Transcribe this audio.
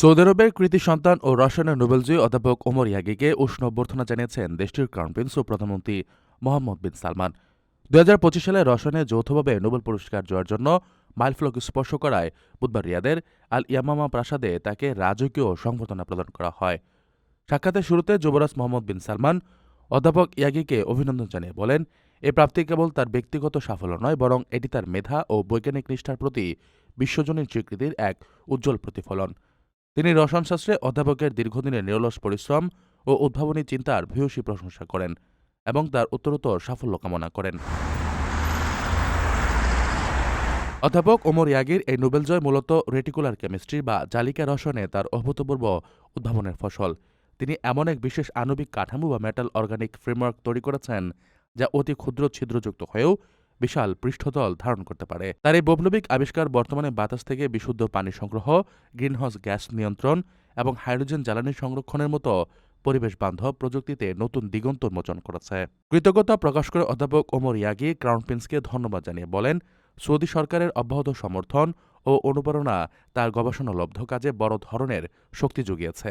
Saudi আরবের কৃতি সন্তান ও রসায়নের নোবেলজয়ী অধ্যাপক ওমর ইয়াগিকে উষ্ণ অভ্যর্থনা জানিয়েছেন দেশটির ক্রাউন প্রিন্স ও প্রধানমন্ত্রী মোহাম্মদ বিন সালমান। দু হাজার পঁচিশ সালে রসায়নে যৌথভাবে নোবেল পুরস্কার জয়ের জন্য মাইলফলক স্পর্শ করায় বুধবার রিয়াদের আল ইয়ামামা প্রাসাদে তাকে রাজকীয় সংবর্ধনা প্রদান করা হয়। সাক্ষাতের শুরুতে যুবরাজ মোহাম্মদ বিন সালমান অধ্যাপক ইয়াগিকে অভিনন্দন জানিয়ে বলেন, এ প্রাপ্তি কেবল তার ব্যক্তিগত সাফল্য নয়, বরং এটি তার মেধা ও বৈজ্ঞানিক নিষ্ঠার প্রতি বিশ্বজনীন স্বীকৃতির এক উজ্জ্বল প্রতিফলন। তিনি রসায়নশাস্ত্রে অধ্যাপকের দীর্ঘদিনের নিরলস পরিশ্রম ও উদ্ভাবনী চিন্তার ভূয়সী প্রশংসা করেন এবং তার উত্তরোত্তর সাফল্য কামনা করেন। অধ্যাপক ওমর ইয়াগির এই নোবেল জয় মূলত রেটিকুলার কেমিস্ট্রি বা জালিকা রসায়নে তার অভূতপূর্ব উদ্ভাবনের ফসল। তিনি এমন এক বিশেষ আণবিক কাঠামো বা মেটাল অর্গানিক ফ্রেমওয়ার্ক তৈরি করেছেন যা অতি ক্ষুদ্র ছিদ্রযুক্ত হয়েও বিশাল পৃষ্ঠতল ধারণ করতে পারে। তার এই বৈপ্লবিক আবিষ্কার বর্তমানে বাতাস থেকে বিশুদ্ধ পানি সংগ্রহ, গ্রিনহাউস গ্যাস নিয়ন্ত্রণ এবং হাইড্রোজেন জ্বালানি সংরক্ষণের মতো পরিবেশ বান্ধব প্রযুক্তিতে নতুন দিগন্ত উন্মোচন করেছে। কৃতজ্ঞতা প্রকাশ করে অধ্যাপক ওমর ইয়াগি ক্রাউন প্রিন্সকে ধন্যবাদ জানিয়ে বলেন, সৌদি সরকারের অব্যাহত সমর্থন ও অনুপ্রেরণা তার গবেষণালব্ধ কাজে বড় ধরনের শক্তি জুগিয়েছে।